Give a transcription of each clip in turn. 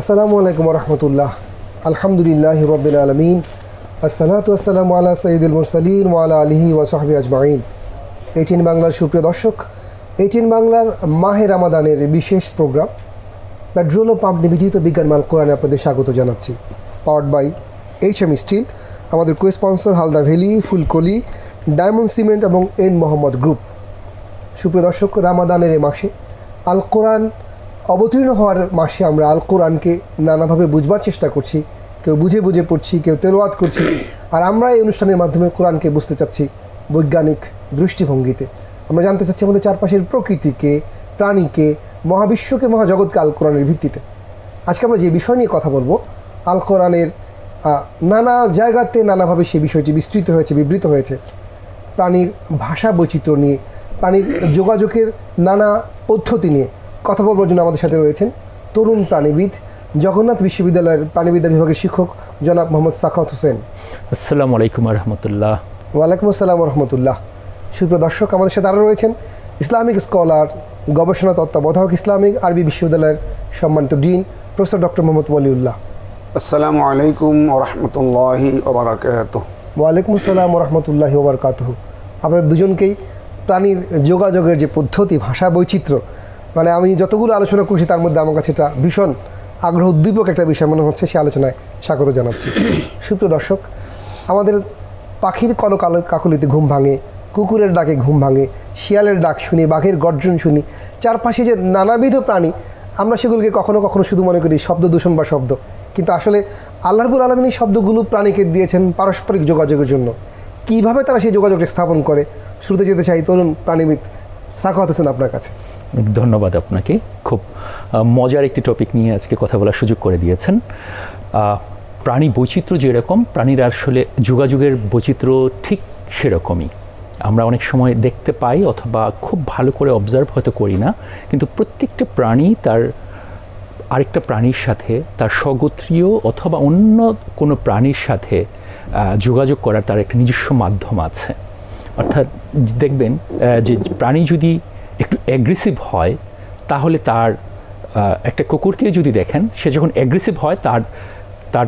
আসসালামু আলাইকুম রহমতুল্লাহ আলহামদুলিল্লাহ রবিল আলমিন। আসসালাতু আসসালামু আলা সঈদুল মুরসালিন ওয়ালা আলিহি ওয়াসাহাবি আজমাইন। এইটিন বাংলার সুপ্রিয় দর্শক এইটিন বাংলার মাহে রামাদানের বিশেষ প্রোগ্রাম পেট্রোল ও পাম্প নিবেদিত বিজ্ঞান মাল কোরআনে আপনাদের স্বাগত জানাচ্ছি। Powered by H M steel আমাদের co sponsor Halda valley, Fulkoli, diamond cement এবং এন মোহাম্মদ গ্রুপ। সুপ্রিয় দর্শক, রামাদানের এ মাসে আল কোরআন অবতীর্ণ হওয়ার মাসে আমরা আল কোরআনকে নানাভাবে বুঝবার চেষ্টা করছি, কেউ বুঝে বুঝে পড়ছি, কেউ তেলোয়াত করছি, আর আমরা এই অনুষ্ঠানের মাধ্যমে কোরআনকে বুঝতে চাচ্ছি বৈজ্ঞানিক দৃষ্টিভঙ্গিতে। আমরা জানতে চাচ্ছি আমাদের চারপাশের প্রকৃতিকে, প্রাণীকে, মহাবিশ্বকে, মহাজগৎকে আল কোরআনের ভিত্তিতে। আজকে আমরা যে বিষয় নিয়ে কথা বলব আল কোরআনের নানা জায়গাতে নানাভাবে সেই বিষয়টি বিস্তৃত হয়েছে, বিবৃত হয়েছে। প্রাণীর ভাষা বৈচিত্র্য নিয়ে, প্রাণীর যোগাযোগের নানা পদ্ধতি নিয়ে কথা বলবার জন্য আমাদের সাথে রয়েছেন তরুণ প্রাণীবিদ জগন্নাথ বিশ্ববিদ্যালয়ের প্রাণীবিদ্যা বিভাগের শিক্ষক জনাব মোহাম্মদ সাখাত হোসেন। আসসালামু আলাইকুম রহমতুল্লাহ। ওয়ালাইকুম আসসালাম রহমতুল্লাহ। সুপ্রিয় দর্শক আমাদের সাথে আরও রয়েছেন ইসলামিক স্কলার গবেষণা তত্ত্বাবধায়ক ইসলামিক আরবি বিশ্ববিদ্যালয়ের সম্মানিত dean professor doctor Mohammad Waliullah. আসসালামু আলাইকুম ওরহমতুল্লাহি ওবরাকাত ওয়ালাইকুম আসসালাম রহমতুল্লাহ ওবরকাতহ আপনাদের দুজনকেই প্রাণীর যোগাযোগের যে পদ্ধতি ভাষা বৈচিত্র্য মানে আমি যতগুলো আলোচনা করছি তার মধ্যে আমার কাছে এটা ভীষণ আগ্রহ উদ্দীপক একটা বিষয় মনে হচ্ছে সে আলোচনায় স্বাগত জানাচ্ছি। সুপ্রিয় দর্শক, আমাদের পাখির কলকাল কাকলিতে ঘুম ভাঙে, কুকুরের ডাকে ঘুম ভাঙে, শিয়ালের ডাক শুনি, বাঘের গর্জন শুনি, চারপাশে যে নানাবিধ প্রাণী, আমরা সেগুলোকে কখনো কখনো শুধু মনে করি শব্দ দূষণ বা শব্দ। কিন্তু আসলে আল্লাহবুল আলমিন এই শব্দগুলো প্রাণীকে দিয়েছেন পারস্পরিক যোগাযোগের জন্য। কীভাবে তারা সেই যোগাযোগটা স্থাপন করে? শুরুতে যেতে চাই তরুণ প্রাণীবিদ সাখাওয়াত হোসেন আপনার কাছে। ধন্যবাদ আপনাকে। খুব মজার একটি টপিক নিয়ে আজকে কথা বলার সুযোগ করে দিয়েছেন। প্রাণী বৈচিত্র্য যেরকম, প্রাণীর আসলে যোগাযোগের বৈচিত্র্য ঠিক সেরকমই। আমরা অনেক সময় দেখতে পাই অথবা খুব ভালো করে অবজার্ভ হয়তো করি না, কিন্তু প্রত্যেকটা প্রাণী তার আরেকটা প্রাণীর সাথে, তার স্বগোত্রীয় অথবা অন্য কোনো প্রাণীর সাথে যোগাযোগ করার তার একটা নিজস্ব মাধ্যম আছে। অর্থাৎ দেখবেন যে প্রাণী যদি একটু অ্যাগ্রেসিভ হয়, তাহলে তার একটা কুকুরকে যদি দেখেন, সে যখন অ্যাগ্রেসিভ হয়, তার তার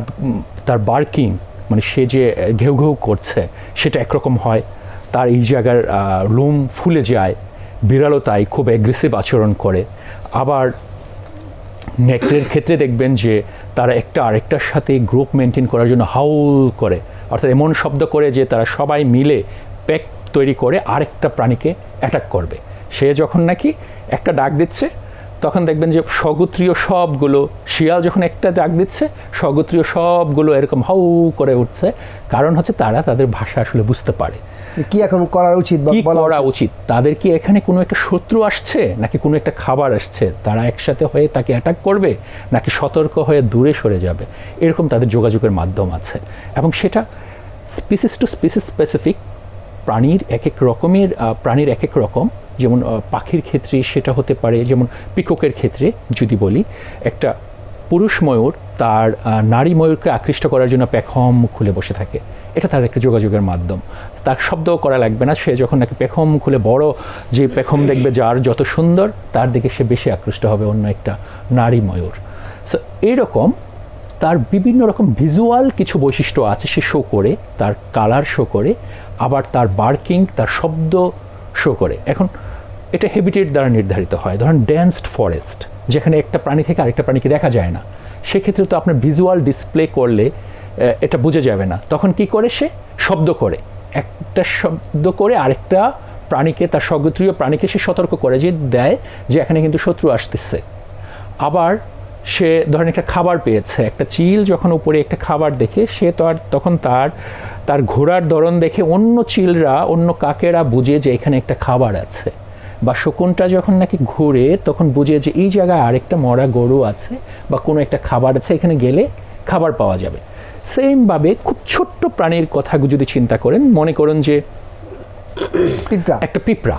তার বার্কিং মানে সে যে ঘেউ ঘেউ করছে, সেটা একরকম হয়। তার এই জায়গার লোম ফুলে যায় বিড়ালও তাই খুব অ্যাগ্রেসিভ আচরণ করে। আবার নেকড়ের ক্ষেত্রে দেখবেন যে, তারা একটা আরেকটার সাথে গ্রুপ মেনটেন করার জন্য হাউল করে। অর্থাৎ এমন শব্দ করে যে, তারা সবাই মিলে প্যাক তৈরি করে আরেকটা প্রাণীকে অ্যাটাক করবে। সে যখন নাকি একটা ডাক দিচ্ছে তখন দেখবেন যে স্বগোত্রীয় সবগুলো শিয়াল যখন একটা ডাক দিচ্ছে স্বগোত্রীয় সবগুলো এরকম হাউ করে উঠছে। কারণ হচ্ছে তারা তাদের ভাষা আসলে বুঝতে পারে। কি এখন করা উচিত কি করা উচিত? তাদের কি এখানে কোনো একটা শত্রু আসছে নাকি কোনো একটা খাবার আসছে? তারা একসাথে হয়ে তাকে অ্যাটাক করবে নাকি সতর্ক হয়ে দূরে সরে যাবে? এরকম তাদের যোগাযোগের মাধ্যম আছে। এবং সেটা স্পিসিস টু স্পিসিস স্পেসিফিক প্রাণীর এক এক রকমের প্রাণীর এক এক রকম যেমন পাখির ক্ষেত্রে সেটা হতে পারে, যেমন পিককের ক্ষেত্রে যদি বলি, একটা পুরুষ ময়ূর তার নারী ময়ূরকে আকৃষ্ট করার জন্য পেখম খুলে বসে থাকে। এটা তার একটা যোগাযোগের মাধ্যম। তার শব্দও করা লাগবে না, সে যখন নাকি পেখম খুলে বড় যে পেখম দেখবে যার যত সুন্দর, তার দিকে সে বেশি আকৃষ্ট হবে অন্য একটা নারী ময়ূর। সো এইরকম তার বিভিন্ন রকম ভিজুয়াল কিছু বৈশিষ্ট্য আছে, সে শো করে, তার কালার শো করে, আবার তার বার্কিং তার শব্দ শো করে। এখন এটা হেবিটেট দ্বারা নির্ধারিত হয়। ধরেন ডেন্সড ফরেস্ট যেখানে একটা প্রাণী থেকে আরেকটা প্রাণীকে দেখা যায় না। সেক্ষেত্রে তো আপনার ভিজুয়াল ডিসপ্লে করলে এটা বোঝা যাবে না। তখন কি করে সে? শব্দ করে। একটা শব্দ করে আরেকটা প্রাণীকে, তার স্বগোত্রীয় প্রাণীকে সে সতর্ক করে যে, দেয় যে, এখানে কিন্তু শত্রু আসতেছে। আবার সে, ধরেন একটা খাবার পেয়েছে। একটা চিল যখন উপরে একটা খাবার দেখে, সে তো আর তখন তার তার ঘোড়ার ধরন দেখে অন্য চিলরা, অন্য কাকেরা বুঝে যে, এখানে একটা খাবার আছে। বা শকুনটা যখন নাকি ঘুরে তখন বুঝে যে এই জায়গায় আরেকটা মরা গরু আছে বা কোনো একটা খাবার আছে এখানে গেলে খাবার পাওয়া যাবে। সেমভাবে খুব ছোট্ট প্রাণীর কথা যদি চিন্তা করেন মনে করুন যে পিঁপড়া। একটা পিঁপড়া।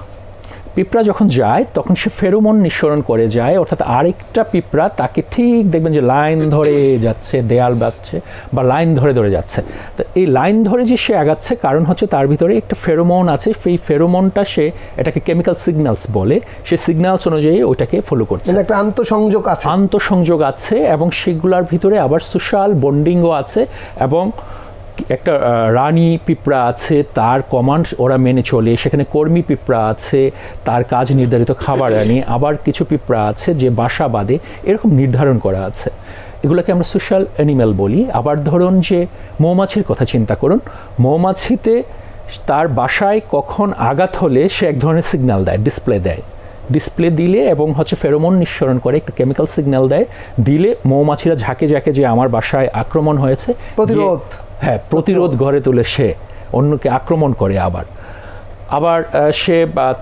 পিঁপড়া যখন যায় তখন সে ফেরোমন নিঃসরণ করে যায়। অর্থাৎ আরেকটা পিঁপড়া তাকে ঠিক দেখবেন যে লাইন ধরে যাচ্ছে দেয়াল বাচ্ছে বা লাইন ধরে ধরে যাচ্ছে। তো এই লাইন ধরে যে সে আগাচ্ছে কারণ হচ্ছে তার ভিতরে একটা ফেরোমন আছে। সেই ফেরোমনটা সে এটাকে কেমিক্যাল সিগন্যালস বলে। সে সিগন্যালস অনুযায়ী ওইটাকে ফলো করছে। মানে একটা আন্তঃসংযোগ আছে। আন্তঃসংযোগ আছে এবং সেগুলোর ভিতরে আবার সোশ্যাল বন্ডিংও আছে এবং একটা রানী পিঁপড়া আছে, তার কমান্ড ওরা মেনে চলে। সেখানে কর্মী পিঁপড়া আছে, তার কাজ নির্ধারিত খাবার আনি। আবার কিছু পিঁপড়া আছে যে বাসা বাঁধে, এরকম নির্ধারণ করা আছে। এগুলোকে আমরা সোশ্যাল অ্যানিম্যাল বলি। আবার ধরুন যে মৌমাছির কথা চিন্তা করুন। মৌমাছিতে তার বাসায় কখন আঘাত হলে সে এক ধরনের সিগন্যাল দেয় ডিসপ্লে দেয়। ডিসপ্লে দিলে এবং হচ্ছে ফেরোমন নিঃসরণ করে, একটা কেমিক্যাল সিগন্যাল দেয়। দিলে মৌমাছিরা ঝাঁকে ঝাঁকে যে আমার বাসায় আক্রমণ হয়েছে প্রতিরোধ। হ্যাঁ প্রতিরোধ গড়ে তুলে সে অন্যকে আক্রমণ করে আবার। আবার সে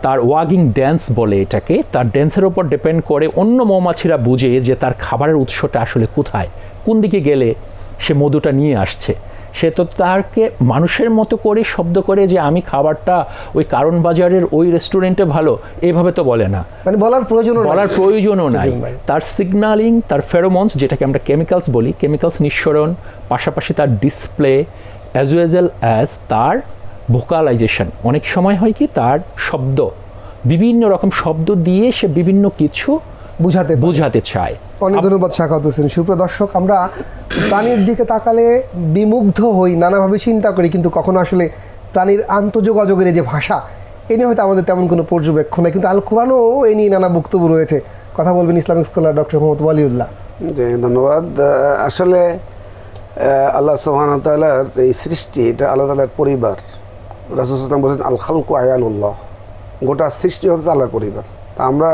তার ওয়াগিং ড্যান্স বলে এটাকে তার ড্যান্সের ওপর ডিপেন্ড করে অন্য মৌমাছিরা বুঝে যে তার খাবারের উৎসটা আসলে কোথায় কোন দিকে গেলে সে মধুটা নিয়ে আসছে। সে তো তারকে মানুষের মতো করে শব্দ করে যে আমি খাবারটা ওই কারণ বাজারের ওই রেস্টুরেন্টে ভালো। এইভাবে তো বলে না। মানে বলার প্রয়োজন বলার প্রয়োজনও নাই। তার সিগনালিং তার ফেরোমন্স যেটাকে আমরা কেমিক্যালস বলি কেমিক্যালস নিঃসরণ পাশাপাশি তার ডিসপ্লে অ্যাজ ওয়েল অ্যাজ তার ভোকালাইজেশন অনেক সময় হয় কি তার শব্দ বিভিন্ন রকম শব্দ দিয়ে সে বিভিন্ন কিছু বুঝাতে। বোঝাতে চায়। অনেক ধন্যবাদ শাখাত হোসেন সুপ্রিয় দর্শক, আমরা প্রাণীর দিকে তাকালে বিমুগ্ধ হই, নানাভাবে চিন্তা করি, কিন্তু কখনো আসলে প্রাণীর আন্তঃযোগাযোগের যে ভাষা, এ নিয়ে হয়তো আমাদের তেমন কোনো পর্যবেক্ষণ নেই। কিন্তু আল কোরআনও এ নিয়ে নানা বক্তব্য রয়েছে। কথা বলবেন Islamic scholar doctor Mohammad Waliullah. ধন্যবাদ। আসলে আল্লাহ সোহান তালার এই সৃষ্টি, এটা আল্লাহ তালার পরিবার। রাসুলাম বলছেন, আল খালকু আয়ালুল্লাহ গোটা সৃষ্টি হচ্ছে আল্লাহর পরিবার। তা আমরা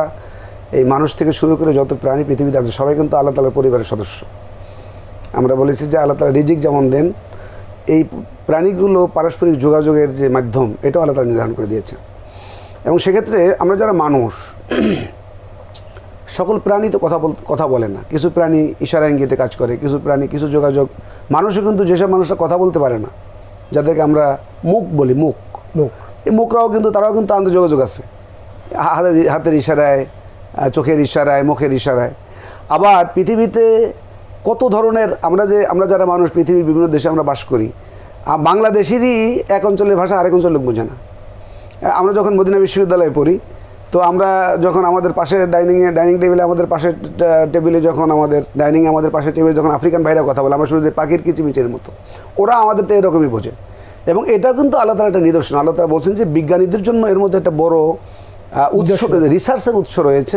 এই মানুষ থেকে শুরু করে যত প্রাণী পৃথিবীতে আছে সবাই কিন্তু আল্লাহ তালার পরিবারের সদস্য। আমরা বলেছি যে আল্লাহ তালা রিজিক যেমন দেন এই প্রাণীগুলো পারস্পরিক যোগাযোগের যে মাধ্যম এটাও আল্লাহ তালা নির্ধারণ করে দিয়েছে এবং সেক্ষেত্রে আমরা যারা মানুষ সকল প্রাণী তো কথা বল কথা বলে না। কিছু প্রাণী ইশারা ইঙ্গিতে কাজ করে কিছু প্রাণী কিছু যোগাযোগ। মানুষও কিন্তু যেসব মানুষরা কথা বলতে পারে না যাদেরকে আমরা মুখ বলি মুখ। মুখ। এই মুখরাও কিন্তু তারাও কিন্তু আন্তঃযোগাযোগ আছে। হাতের হাতের ইশারায় চোখের ইশারায়, মুখের ইশারায়। আবার পৃথিবীতে কত ধরনের আমরা যে, আমরা যারা মানুষ, পৃথিবীর বিভিন্ন দেশে আমরা বাস করি বাংলাদেশেরই এক অঞ্চলের ভাষা আরেক অঞ্চলের লোক বোঝে না। আমরা যখন মদিনা বিশ্ববিদ্যালয়ে পড়ি, তো আমরা যখন আমাদের পাশে ডাইনিংয়ে ডাইনিং টেবিলে আমাদের পাশে টেবিলে যখন আমাদের ডাইনিংয়ে আমাদের পাশে টেবিলে যখন আফ্রিকান ভাইরা কথা বলে, আমরা শুধু যে পাখির কিচিমিচের মতো। ওরা আমাদেরটা এরকমই বোঝে। এবং এটা কিন্তু আল্লাহ তালা একটা নিদর্শন। আল্লাহ তালা বলছেন যে বিজ্ঞানীদের জন্য এর মধ্যে একটা বড় উৎস রিসার্চের উৎস রয়েছে।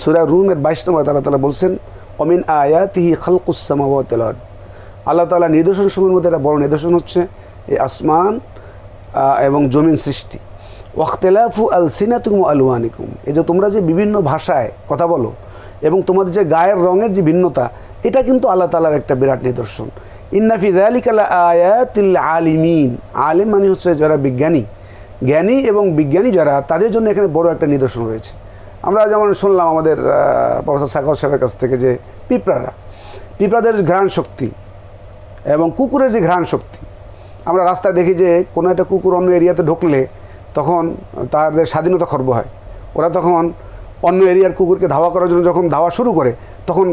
সুরা রুমের বাইশ নম্বর তালা তালা বলছেন অমিন আয়া তিহি খালকুসামাওয়াত আল্লাহ তালা নিদর্শন সমূহের মধ্যে একটা বড় নিদর্শন হচ্ছে এই আসমান এবং জমিন সৃষ্টি। ওয়াক্তেলাফু আল সিনাতুম আলওয়ানিকুম। এই যে তোমরা যে বিভিন্ন ভাষায় কথা বলো এবং তোমাদের যে গায়ের রঙের যে ভিন্নতা এটা কিন্তু আল্লাহ তালার একটা বিরাট নিদর্শন। ইন্নাফি দালিকাল আয়াতিল আলিমিন। আলিম মানে হচ্ছে যারা বিজ্ঞানী। জ্ঞানী এবং বিজ্ঞানী যারা, তাদের জন্য এখানে বড় একটা নিদর্শন রয়েছে। আমরা যেমন শুনলাম আমাদের প্রফেসর সাগর সাহেবের কাছ থেকে যে পিঁপড়ারা, পিঁপড়াদের ঘ্রাণ শক্তি এবং কুকুরের যে ঘ্রাণ শক্তি, আমরা রাস্তায় দেখি যে কোনো একটা কুকুর অন্য এরিয়াতে ঢুকলে তখন তাদের স্বাধীনতা খর্ব হয়। ওরা তখন অন্য এরিয়ার কুকুরকে ধাওয়া করার জন্য যখন ধাওয়া শুরু করে, তখন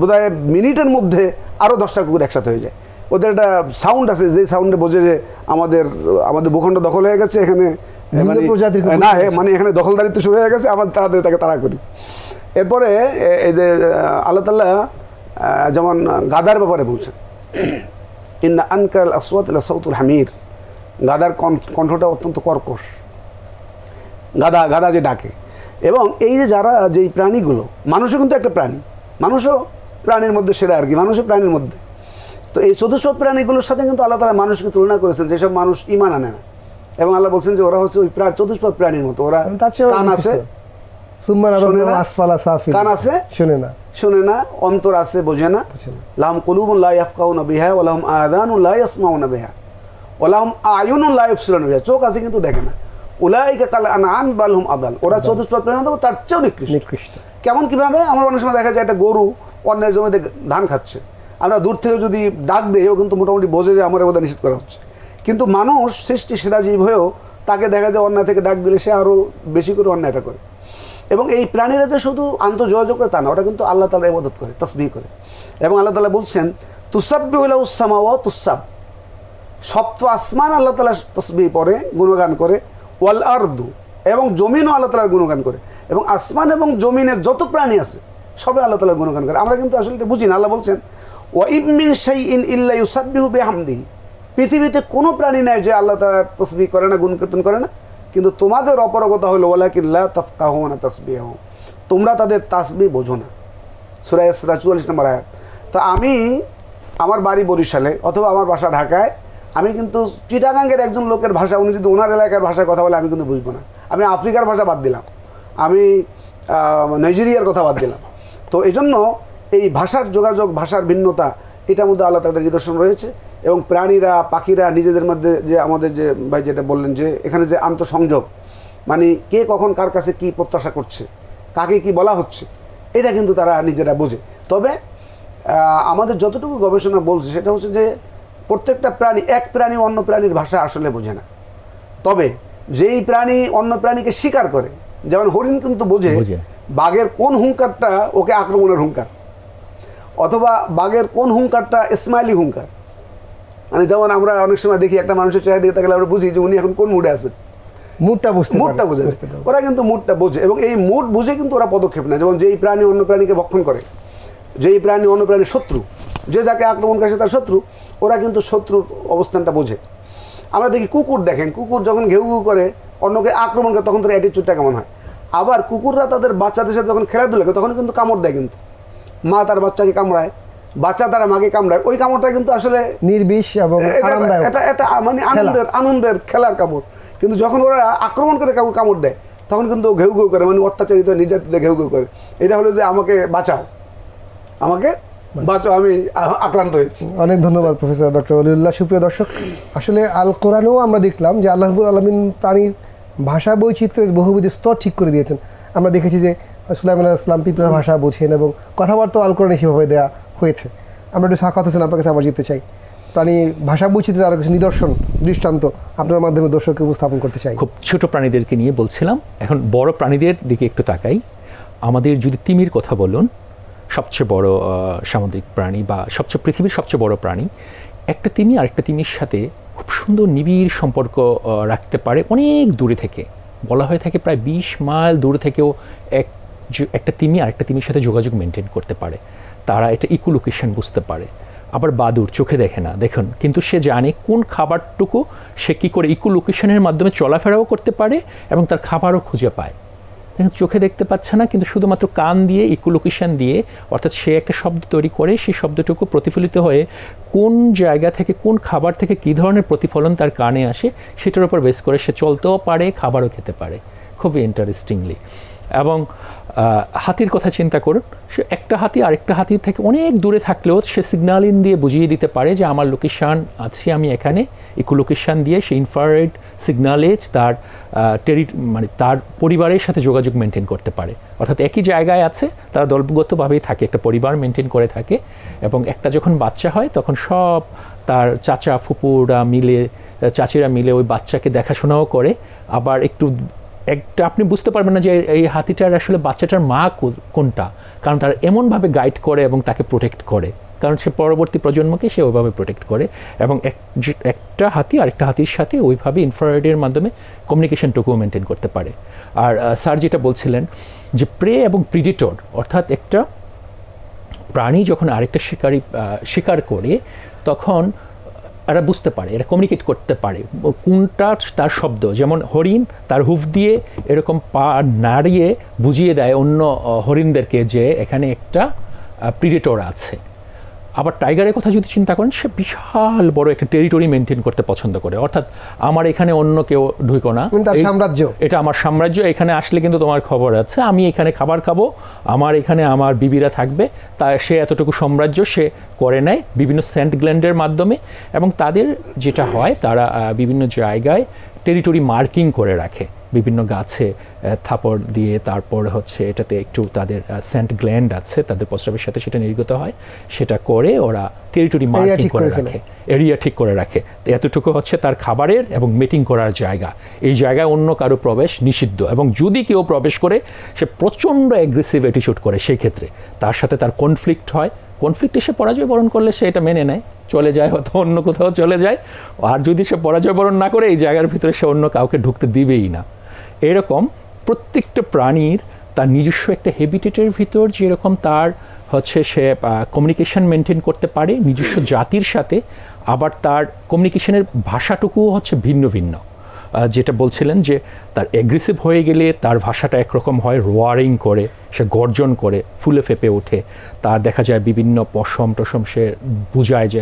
বোধহয় মিনিটের মধ্যে আরও দশটা কুকুর একসাথে হয়ে যায়। ওদের একটা সাউন্ড আছে যে সাউন্ডে বোঝে যে আমাদের আমাদের ভূখণ্ড দখল হয়ে গেছে এখানে মানে প্রজাতির না। মানে এখানে দখলদারিত্ব শুরু হয়ে গেছে আমার তাড়াতাড়ি তাকে তাড়া করি। এরপরে এই যে আল্লাহ তাল্লাহ যেমন গাদার ব্যাপারে বলছেন ইন্না আনকাল আসওয়াত ইলা সৌতুল হামির গাদার কণ্ঠটা অত্যন্ত কর্কশ। গাদা গাদা যে ডাকে। এবং এই যে যারা যেই প্রাণীগুলো মানুষও কিন্তু একটা প্রাণী। মানুষও প্রাণীর মধ্যে সেরা আর কি মানুষও প্রাণীর মধ্যে। তো এই চতুষ্পদ প্রাণীগুলোর সাথে কিন্তু আল্লাহ তালা মানুষকে তুলনা করেছেন যেসব মানুষ ইমান আনে না। এবং আল্লাহ বলছেন যে ওরা হচ্ছে ওই প্রাণ চতুষ্পদ প্রাণীর মতো। ওরা কান আছে কান আছে? শুনে না। শুনে না অন্তর আছে বোঝে না। বোঝে না। লাহম কুলুবুন লা ইয়াফকাউনা বিহা ওয়া লাহুম আযানুন লা ইয়াসমাউনা বিহা। ওয়া লাহুম আয়ুনুন লা ইবসিরুনা বিহা। চোখ আছে কিন্তু দেখে না। উলাইকা কাল আনআম বাল হুম আদাল। ওরা চতুষ্পদ প্রাণী তবে তার চেয়েও নিকৃষ্ট। নিকৃষ্ট। কেমন কীভাবে? আমার অনেক সময় দেখা যায় একটা গরু অন্যের জমিতে ধান খাচ্ছে। আমরা দূর থেকে যদি ডাক দেই ও কিন্তু মোটামুটি বোঝে যে আমার মধ্যে নিষেধ করা হচ্ছে। কিন্তু মানুষ সৃষ্টি সেরা জীব হয়েও তাকে দেখা যায় অন্যায় থেকে ডাক দিলে সে আরও বেশি করে অন্যায়টা করে। এবং এই প্রাণীরা যে শুধু আন্তঃযোগাযোগ করে তা না, ওটা কিন্তু আল্লাহ তালা ইবাদত করে, তসবিহ করে। এবং আল্লাহ তালা বলছেন তুসাব্বি হইলা উসামা ও তুসাব। সপ্ত আসমান আল্লাহ তালা তসবি পড়ে, গুণগান করে, ওয়াল আর্দু। এবং জমিনও আল্লাহ তালার গুণগান করে। এবং আসমান এবং জমিনের যত প্রাণী আছে সবে আল্লাহ তালার গুণগান করে। আমরা কিন্তু আসলে বুঝি না। আল্লাহ বলছেন ওয়া ইমিন ইন ইল্লা ইউসাব্বিহু বেহামদি। পৃথিবীতে কোনো প্রাণী নাই যে আল্লাহ তালার তসবি করে না গুণ কীর্তন করে না। কিন্তু তোমাদের অপরগতা হলো ওয়ালাকিল্লা তফকাহ না তসবি হো তোমরা তাদের তাসবি বোঝো না। সুরাই ইসরা চুয়াল্লিশ নম্বর আয়াত। তো আমি আমার বাড়ি বরিশালে অথবা আমার বাসা ঢাকায়, আমি কিন্তু চিটাগাঙ্গের একজন লোকের ভাষা, উনি যদি ওনার এলাকার ভাষায় কথা বলে, আমি কিন্তু বুঝব না। আমি আফ্রিকার ভাষা বাদ দিলাম। আমি নাইজেরিয়ার কথা বাদ দিলাম। তো এই জন্য এই ভাষার যোগাযোগ ভাষার ভিন্নতা এটার মধ্যে আলাদা একটা নিদর্শন রয়েছে। এবং প্রাণীরা পাখিরা নিজেদের মধ্যে যে আমাদের যে ভাই যেটা বললেন যে এখানে যে আন্তঃসংযোগ মানে কে কখন কার কাছে কি প্রত্যাশা করছে কাকে কি বলা হচ্ছে এটা কিন্তু তারা নিজেরা বোঝে। তবে আমাদের যতটুকু গবেষণা বলছে সেটা হচ্ছে যে প্রত্যেকটা প্রাণী এক প্রাণী অন্য প্রাণীর ভাষা আসলে বোঝে না। তবে যেই প্রাণী অন্য প্রাণীকে স্বীকার করে যেমন হরিণ কিন্তু বোঝে বোঝে। বাঘের কোন হুঙ্কারটা ওকে আক্রমণের হুঙ্কার? অথবা বাঘের কোন হুঙ্কারটা স্মাইলি হুঙ্কার? মানে যেমন আমরা অনেক সময় দেখি একটা মানুষের চেহারা দিকে তাকালে আমরা বুঝি যে উনি এখন কোন মুডে আছেন মুডটা বুঝতে মুডটা বোঝে। ওরা কিন্তু মুডটা বোঝে এবং এই মুড বুঝে কিন্তু ওরা পদক্ষেপ নেয়। যেমন যেই প্রাণী অন্য প্রাণীকে ভক্ষণ করে যেই প্রাণী অন্য প্রাণীর শত্রু যে যাকে আক্রমণ করে সে তার শত্রু ওরা কিন্তু শত্রুর অবস্থানটা বোঝে। আমরা দেখি কুকুর দেখেন কুকুর যখন ঘেউ ঘেউ করে অন্যকে আক্রমণ করে তখন তার অ্যাটিচিউডটা কেমন হয়? আবার কুকুররা তাদের বাচ্চাদের সাথে যখন খেলাধুলা করে তখন কিন্তু কামড় দেয় কিন্তু। মা তার বাচ্চাকে কামড়ায় বাচ্চা তারা মাকে কামড়ায় ওই কামড়টা কিন্তু আসলে নির্বিষ এবং এটা- এটা মানে আনন্দের আনন্দের খেলার কামড়। কিন্তু যখন ওরা আক্রমণ করে কাউকে কামড় দেয় তখন কিন্তু ঘেউ ঘেউ করে মানে অত্যাচারিত নির্যাতিত ঘেউ ঘেউ করে। এটা হলো যে আমাকে বাঁচাও। আমাকে বাঁচাও। আমি আক্রান্ত হয়েছি। অনেক ধন্যবাদ প্রফেসর ডক্টর অলিউল্লাহ। সুপ্রিয় দর্শক আসলে আল কোরআনেও আমরা দেখলাম যে আল্লাহবুল আলমিন প্রাণীর ভাষা বৈচিত্র্যের বহুবিধ স্তর ঠিক করে দিয়েছেন। আমরা দেখেছি যে সুলাইমান আলাইহিস ইসলাম পিঁপড়ার ভাষা বোঝেন এবং কথাবার্তা আল কোরআনে সেভাবে দেওয়া হয়েছে। আমরা একটু সাক্ষাৎ হোসেন আপনার কাছে আবার যেতে চাই। প্রাণী ভাষা বৈচিত্র্যের আরও কিছু নিদর্শন, দৃষ্টান্ত আপনার মাধ্যমে দর্শককে উপস্থাপন করতে চাই। খুব ছোট প্রাণীদেরকে নিয়ে বলছিলাম, এখন বড় প্রাণীদের দিকে একটু তাকাই। আমাদের যদি তিমির কথা বলুন, সবচেয়ে বড় সামুদ্রিক প্রাণী বা সবচেয়ে পৃথিবীর সবচেয়ে বড় প্রাণী, একটা তিমি আরেকটা তিমির সাথে খুব সুন্দর নিবিড় সম্পর্ক রাখতে পারে অনেক দূরে থেকে। বলা হয়ে থাকে প্রায় বিশ মাইল দূরে থেকেও এক একটা তিমি আরেকটা তিমির সাথে যোগাযোগ মেনটেন করতে পারে। তারা এটা ইকোলোকেশন বুঝতে পারে। আবার বাদুর চোখে দেখে না। দেখুন, কিন্তু সে জানে কোন খাবারটুকু সে কী করে ইকোলোকেশনের মাধ্যমে চলাফেরাও করতে পারে এবং তার খাবারও খুঁজে পায়। চোখে দেখতে পাচ্ছে না, কিন্তু শুধুমাত্র কান দিয়ে ইকোলোকেশন দিয়ে, অর্থাৎ সে একটা শব্দ তৈরি করে, সেই শব্দটুকু প্রতিফলিত হয়ে কোন জায়গা থেকে, কোন খাবার থেকে কী ধরনের প্রতিফলন তার কানে আসে, সেটার উপর বেস করে সে চলতেও পারে, খাবারও খেতে পারে। খুবই ইন্টারেস্টিংলি এবং হাতির কথা চিন্তা করুন, সে একটা হাতি আরেকটা হাতির থেকে অনেক দূরে থাকলেও সে সিগন্যালিং দিয়ে বুঝিয়ে দিতে পারে যে আমার লোকেশান আছি আমি এখানে। ইকোলোকেশান দিয়ে সে ইনফ্রারেড সিগনালেজ তার টেরি মানে তার পরিবারের সাথে যোগাযোগ মেনটেন করতে পারে। অর্থাৎ একই জায়গায় আছে, তারা দলগতভাবেই থাকে, একটা পরিবার মেনটেন করে থাকে এবং একটা যখন বাচ্চা হয় তখন সব তার চাচা ফুপুরা মিলে, চাচিরা মিলে ওই বাচ্চাকে দেখাশোনাও করে। আবার একটু একটা, আপনি বুঝতে পারবেন না যে এই হাতিটার আসলে বাচ্চাটার মা কোনটা। কারণ তারা এমনভাবে গাইড করে এবং তাকে প্রোটেক্ট করে। কারণ সে পরবর্তী প্রজন্মকে সে ওইভাবে প্রোটেক্ট করে। এবং এক একটা হাতি আরেকটা হাতির সাথে ওইভাবে ইনফ্রারেডের মাধ্যমে কমিউনিকেশনটুকু মেনটেন করতে পারে। আর স্যার যেটা বলছিলেন যে প্রে এবং প্রিডিটর অর্থাৎ একটা প্রাণী যখন আরেকটা শিকারি শিকার করে, তখন এরা বুঝতে পারে, এরা কমিউনিকেট করতে পারে। কোনটা তার শব্দ? যেমন হরিণ তার হুফ দিয়ে এরকম পা নাড়িয়ে বুঝিয়ে দেয় অন্য হরিণদেরকে যে এখানে একটা প্রিডেটর আছে। আবার টাইগারের কথা যদি চিন্তা করেন সে বিশাল বড় একটা টেরিটরি মেনটেন করতে পছন্দ করে। অর্থাৎ আমার এখানে অন্য কেউ ঢুকো না। সাম্রাজ্য। এটা আমার সাম্রাজ্য এখানে আসলে কিন্তু তোমার খবর আছে। আমি এখানে খাবার খাব আমার এখানে আমার বিবিরা থাকবে তা সে এতটুকু সাম্রাজ্য সে করে নেয় বিভিন্ন সেন্ট গ্ল্যান্ডের মাধ্যমে এবং তাদের যেটা হয় তারা বিভিন্ন জায়গায় টেরিটরি মার্কিং করে রাখে। বিভিন্ন গাছে থাপড় দিয়ে তারপর হচ্ছে এটাতে একটু তাদের সেন্ট গ্ল্যান্ড আছে তাদের প্রস্রাবের সাথে সেটা নির্গত হয়। সেটা করে ওরা টেরিটরি মার্কিং করে রাখে। এরিয়া ঠিক করে রাখে। এতটুকু হচ্ছে তার খাবারের এবং মিটিং করার জায়গা। এই জায়গায় অন্য কারও প্রবেশ নিষিদ্ধ এবং যদি কেউ প্রবেশ করে সে প্রচণ্ড অ্যাগ্রেসিভ অ্যাটিচিউড করে সেই ক্ষেত্রে। তার সাথে তার কনফ্লিক্ট হয়। কনফ্লিক্ট এসে পরাজয় বরণ করলে সে এটা মেনে নেয়। চলে যায় হয়তো অন্য কোথাও চলে যায়। আর যদি সে পরাজয় বরণ না করে এই জায়গার ভিতরে সে অন্য কাউকে ঢুকতে দিবেই না। এরকম প্রত্যেকটা প্রাণীর তার নিজস্ব একটা হেবিটেটের ভিতর যেরকম তার হচ্ছে সে কমিউনিকেশন মেনটেন করতে পারে, নিজস্ব জাতির সাথে, আবার তার কমিউনিকেশনের ভাষাটুকুও হচ্ছে ভিন্ন ভিন্ন। যেটা বলছিলেন যে তার এগ্রেসিভ হয়ে গেলে তার ভাষাটা একরকম হয় রোয়ারিং করে, সে গর্জন করে, ফুলে ফেপে ওঠে। তার দেখা যায় বিভিন্ন পশম টসম সে বুঝায় যে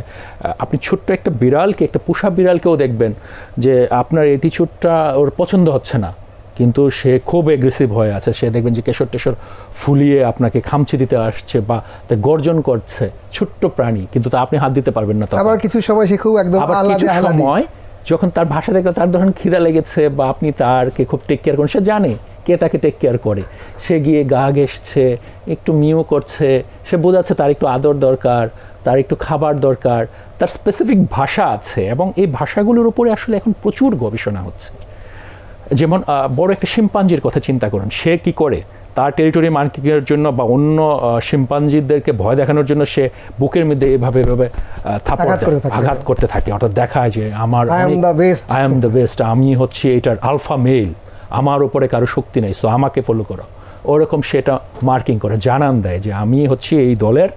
আপনি ছোট্ট একটা বিড়ালকে, একটা পোষা বিড়ালকেও দেখবেন যে আপনার এটিচুডটা ওর পছন্দ হচ্ছে না। কিন্তু সে খুব এগ্রেসিভ হয়ে আছে। সে দেখবেন যে কেশর টেশর ফুলিয়ে আপনাকে খামচি দিতে আসছে বা গর্জন করছে ছোট্ট প্রাণী কিন্তু তা আপনি হাত দিতে পারবেন না আবার কিছু সময় সে খুব একদম সময় যখন তার ভাষা দেখলে তার ধরেন খিদা লেগেছে বা আপনি তারকে খুব টেক কেয়ার করেন সে জানে কে তাকে টেক কেয়ার করে। সে গিয়ে গা ঘেসছে একটু মিও করছে সে বোঝাচ্ছে তার একটু আদর দরকার তার একটু খাবার দরকার তার স্পেসিফিক ভাষা আছে এবং এই ভাষাগুলোর উপরে আসলে এখন প্রচুর গবেষণা হচ্ছে। যেমন বড় একটা শিম্পাঞ্জির কথা চিন্তা করুন। সে কি করে? তার টেরিটরি মার্কিংয়ের জন্য বা অন্য শিম্পাঞ্জিদেরকে ভয় দেখানোর জন্য সে বুকের মধ্যে এভাবে এভাবে আঘাত করতে থাকে। অর্থাৎ দেখায় যে আমার. আই এম দ্য বেস্ট আমি হচ্ছি এটার আলফা মেল আমার উপরে কারও শক্তি নেই সো আমাকে ফলো করো। ওরকম সেটা মার্কিং করে জানান দেয় যে আমি হচ্ছি এই দলের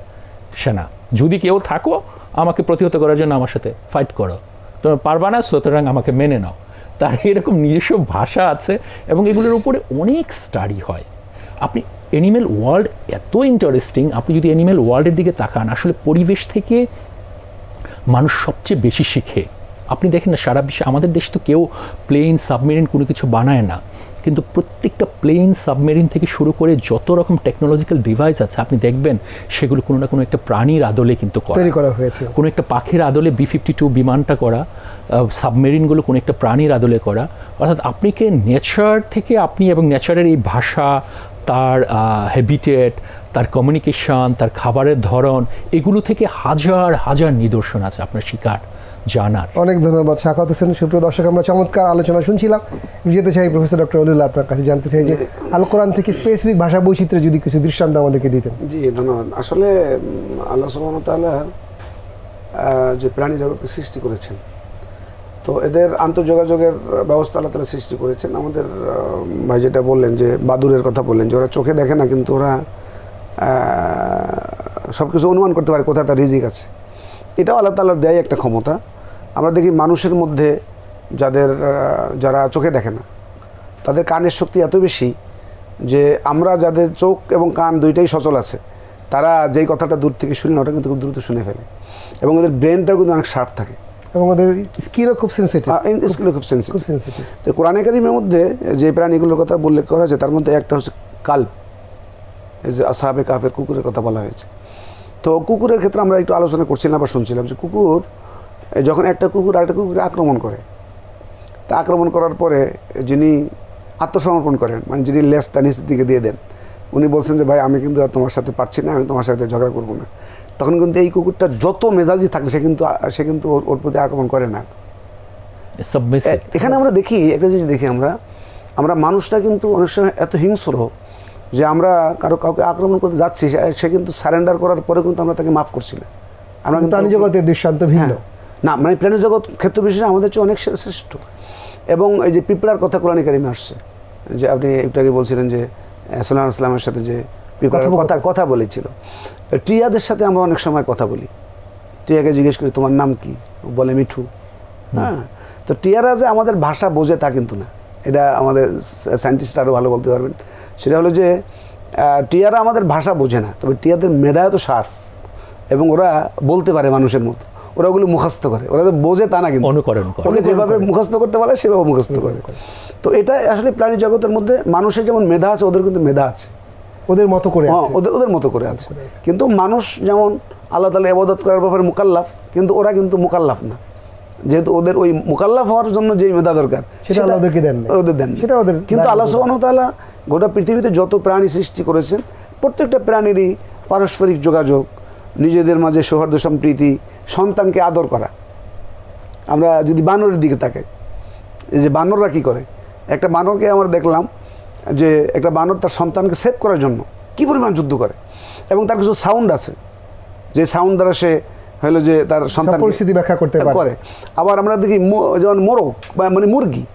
সেনা। যদি কেউ থাকো আমাকে প্রতিহত করার জন্য আমার সাথে ফাইট করো। তুমি পারবা না সুতরাং আমাকে মেনে নাও। তার এরকম নিজস্ব ভাষা আছে এবং এগুলোর উপরে অনেক স্টাডি হয়। আপনি অ্যানিমেল ওয়ার্ল্ড এত ইন্টারেস্টিং আপনি যদি অ্যানিমেল ওয়ার্ল্ডের দিকে তাকান আসলে পরিবেশ থেকে মানুষ সবচেয়ে বেশি শিখে। আপনি দেখেন না সারা বিশ্বে আমাদের দেশ তো কেউ প্লেন সাবমেরিন কোনো কিছু বানায় না। কিন্তু প্রত্যেকটা প্লেন সাবমেরিন থেকে শুরু করে যত রকম টেকনোলজিক্যাল ডিভাইস আছে আপনি দেখবেন সেগুলো কোনো না কোনো একটা প্রাণীর আদলে কিন্তু করা। তৈরি করা হয়েছে। কোনো একটা পাখির আদলে বি ফিফটি টু বিমানটা করা। সাবমেরিনগুলো কোনো একটা প্রাণীর আদলে করা। অর্থাৎ আপনিকে নেচার থেকে আপনি এবং নেচারের এই ভাষা তার হ্যাবিটেট তার কমিউনিকেশন তার খাবারের ধরন এগুলো থেকে হাজার হাজার নিদর্শন আছে আপনার শিকার জানার। অনেক ধন্যবাদ শাখাত হোসেন। সুপ্রিয় দর্শক আমরা চমৎকার আলোচনা শুনছিলাম। যেতে চাই প্রফেসর ডক্টর অলিউল্লাহ আপনার কাছে জানতে চাই যে আল কোরআন থেকে স্পেসিফিক ভাষা বৈচিত্র্য যদি কিছু দৃষ্টান্ত আমাদেরকে দিতেন। জি ধন্যবাদ। আসলে আল্লাহ সুবহান তাআলা যে প্রাণী জগৎকে সৃষ্টি করেছেন তো এদের আন্তঃযোগাযোগের ব্যবস্থা আল্লাহ তালা সৃষ্টি করেছেন। আমাদের ভাই যেটা বললেন যে বাদুরের কথা বললেন যে ওরা চোখে দেখে না, কিন্তু ওরা সব কিছু অনুমান করতে পারে কোথায় তার রিজিক আছে। এটাও আল্লাহ তালার দেয় একটা ক্ষমতা। আমরা দেখি মানুষের মধ্যে যাদের যারা চোখে দেখে না, তাদের কানের শক্তি এত বেশি যে আমরা যাদের চোখ এবং কান দুইটাই সচল আছে, তারা যেই কথাটা দূর থেকে শুনে না, ওটা কিন্তু খুব দ্রুত শুনে ফেলে। এবং ওদের ব্রেনটাও কিন্তু অনেক শার্প থাকে। এবং ওদের স্কিলও খুব সেন্সিটিভ স্কিল খুব সেন্সিটিভ খুব সেন্সিটিভ তো কোরআন কারিমের মধ্যে যে প্রাণীগুলোর কথা উল্লেখ করা হয়েছে তার মধ্যে একটা হচ্ছে কাল্প। এই যে আসাবে কাফের কুকুরের কথা বলা হয়েছে। তো কুকুরের ক্ষেত্রে আমরা একটু আলোচনা করছিলাম আবার শুনছিলাম যে কুকুর যখন একটা কুকুর আরেকটা কুকুরকে আক্রমণ করে তা আক্রমণ করার পরে যিনি আত্মসমর্পণ করেন মানে যিনি লেসটা নিচের দিকে দিয়ে দেন উনি বলছেন যে ভাই আমি কিন্তু আর তোমার সাথে পারছি না আমি তোমার সাথে ঝগড়া করব না। তখন কিন্তু এই কুকুরটা যত মেজাজি থাকলে সে কিন্তু সে কিন্তু ওর- ওর প্রতি আক্রমণ করে না। এখানে আমরা দেখি একটা জিনিস দেখি আমরা আমরা মানুষটা কিন্তু অনেক সময় এত হিংস্র যে আমরা কারও কাউকে আক্রমণ করতে যাচ্ছি সে- কিন্তু সারেন্ডার করার পরে কিন্তু আমরা তাকে মাফ করছি না। আমরা কিন্তু প্রাণী জগতের দৃষ্টান্ত ভিন্ন। হ্যাঁ। না মানে প্রাণী জগৎ ক্ষেত্র বিশেষে আমাদের চেয়ে অনেক শ্রেষ্ঠ। এবং এই যে পিঁপড়ার কথা কোরআন কারিমে আসছে যে আপনি একটু আগে বলছিলেন যে সোনার ইসলামের সাথে যে কথা কথা বলেছিল। টিয়াদের সাথে আমরা অনেক সময় কথা বলি। টিয়াকে জিজ্ঞেস করি তোমার নাম কি? বলে মিঠু। হ্যাঁ? তো টিয়ারা যে আমাদের ভাষা বোঝে তা কিন্তু না। এটা আমাদের সায়েন্টিস্ট আরও ভালো বলতে পারবেন। সেটা হলো যে টিয়ারা আমাদের ভাষা বোঝে না তবে টিয়াদের মেধা এত শার্প এবং ওরা বলতে পারে মানুষের মতো। ওরা ওগুলো মুখস্থ করে। ওরা যে বোঝে তা না কিন্তু। অনুকরণ করে। ওকে যেভাবে মুখস্থ করতে পারে সেভাবে মুখস্থ করে। তো এটা আসলে প্রাণী জগতের মধ্যে মানুষের যেমন মেধা আছে ওদের কিন্তু মেধা আছে। ওদের মতো করে হ্যাঁ, ওদের ওদের মতো করে আছে। কিন্তু মানুষ যেমন আল্লাহ তালা ইবাদত করার ব্যাপারে মোকাল্লাফ কিন্তু ওরা কিন্তু মোকাল্লাফ না। যেহেতু ওদের ওই মোকাল্লাফ হওয়ার জন্য যে মেধা দরকার সেটা আল্লাহ ওদেরকে দেন ওদের দেন সেটা ওদের কিন্তু আল্লাহ তাআলা গোটা পৃথিবীতে যত প্রাণী সৃষ্টি করেছেন প্রত্যেকটা প্রাণীরই পারস্পরিক যোগাযোগ নিজেদের মাঝে সৌহার্দ্য সম্প্রীতি সন্তানকে আদর করা। আমরা যদি বানরের দিকে তাকাই এই যে বানররা কী করে? একটা বানরকে আমরা দেখলাম যে একটা বানর তার সন্তানকে সেভ করার জন্য কি পরিমাণ যুদ্ধ করে? এবং তার কিছু সাউন্ড আছে। যে সাউন্ড দ্বারা সে হলো যে তার সন্তান পরিস্থিতি ব্যাখ্যা করতে পারে। আবার আমরা দেখি মো- যেমন মোরগ বা মানে মুরগি।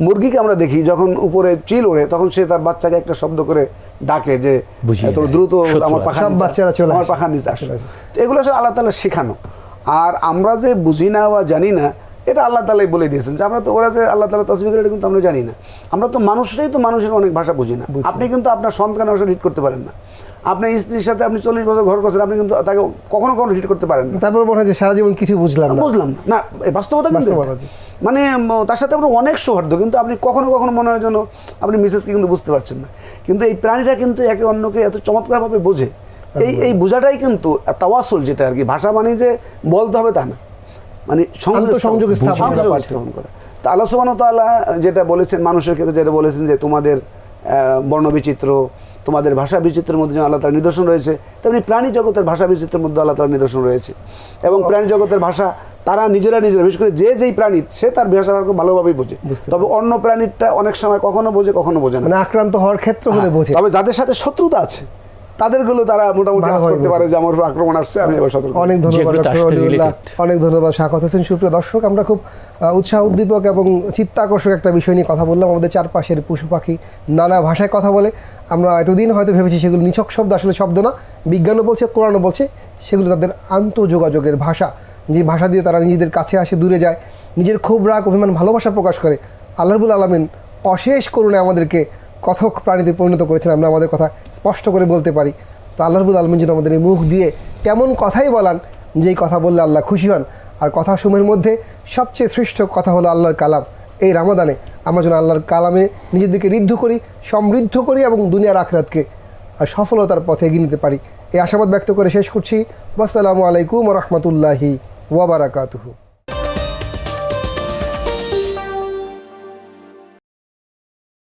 মুরগিকে আমরা দেখি যখন উপরে চিল ওড়ে তখন সে তার বাচ্চাকে একটা শব্দ করে ডাকে যে এত দ্রুত আমার। পাখা বাচ্চারা আসো, চলে আমার পাখা নিচে আসে চলে আসে। তো এগুলো আসলে আল্লাহ তালা শেখানো। আর আমরা যে বুঝি না বা জানি না এটা আল্লাহ তালাই বলে দিয়েছেন যে আমরা তো ওরা যে আল্লাহ তালা তসবি করে কিন্তু আমরা জানি না। আমরা তো মানুষরাই তো মানুষের অনেক ভাষা বুঝি না। আপনি কিন্তু আপনার সন্তানের ভাষা হিট করতে পারেন না। আপনার স্ত্রীর সাথে আপনি চল্লিশ বছর ঘর করছেন আপনি কিন্তু তাকে কখনো কখনো হিট করতে পারেন না। তারপর মনে হয় যে সারা জীবন কিছু বুঝলাম না। বুঝলাম না। বাস্তবতা কিন্তু বাস্তবতা মানে তার সাথে আপনার অনেক সৌহার্দ্য কিন্তু আপনি কখনো কখনো মনে হয় যেন আপনি মিসেসকে কিন্তু বুঝতে পারছেন না। কিন্তু এই প্রাণীরা কিন্তু একে অন্যকে এত চমৎকারভাবে বোঝে। এই এই বোঝাটাই কিন্তু তাওয়াসুল যেটা আর কি ভাষা মানে যে বলতে হবে তা না। মানে সংযোগ স্থাপন- করা স্থাপন করা। তা আল্লাহ তাআলা যেটা বলেছেন মানুষের ক্ষেত্রে যেটা বলেছেন যে তোমাদের বর্ণবিচিত্র তোমাদের ভাষা বিচিত্রের মধ্যে আল্লাহ তার নিদর্শন রয়েছে তেমনি প্রাণী জগতের ভাষা বিচিত্রের মধ্যে আল্লাহ তার নিদর্শন রয়েছে। এবং প্রাণী জগতের ভাষা তারা নিজেরা নিজেরা বিশেষ করে যে যেই প্রাণী সে তার ভাষা খুব ভালোভাবেই বোঝে। তবে অন্য প্রাণীটা অনেক সময় কখনো বোঝে কখনো বোঝে না। মানে আক্রান্ত হওয়ার ক্ষেত্রে হলে বোঝে। তবে যাদের সাথে শত্রুতা আছে তাদেরগুলো তারা মোটামুটি আশ করতে পারে যে আমার উপর আক্রমণ আসছে আমি এবার সতর্ক। অনেক ধন্যবাদ ডক্টর অলিউল্লাহ অনেক ধন্যবাদ স্বাগত হোসেন সুপ্রিয় দর্শক আমরা খুব উৎসাহ উদ্দীপক এবং চিত্তাকর্ষক একটা বিষয় নিয়ে কথা বললাম। আমাদের চারপাশের পশু পাখি নানা ভাষায় কথা বলে। আমরা এতদিন হয়তো ভেবেছি সেগুলো নিছক শব্দ আসলে শব্দ না। বিজ্ঞানও বলছে কোরআনও বলছে। সেগুলো তাদের আন্তঃযোগাযোগের ভাষা। যে ভাষা দিয়ে তারা নিজেদের কাছে আসে দূরে যায়। নিজের ক্ষোভ রাগ অভিমান ভালোবাসা প্রকাশ করে। আল্লাহবুল আলমিন অশেষ করুণে আমাদেরকে কথক প্রাণীতে পরিণত করেছেন, আমরা আমাদের কথা স্পষ্ট করে বলতে পারি। তো আল্লাহবুল আলমিন যেন আমাদের এই মুখ দিয়ে তেমন কথাই বলান, যেই কথা বললে আল্লাহ খুশি হন। আর কথা সময়ের মধ্যে সবচেয়ে শ্রেষ্ঠ কথা হলো আল্লাহর কালাম। এই রামাদানে আমরা যেন আল্লাহর কালামে নিজেদেরকে ঋদ্ধ করি, সমৃদ্ধ করি এবং দুনিয়ার আখরাতকে সফলতার পথে এগিয়ে নিতে পারি। এই আশাবাদ ব্যক্ত করে শেষ করছি। আসসালামু আলাইকুম রহমতুল্লাহি ওয়াবারাকাতুহু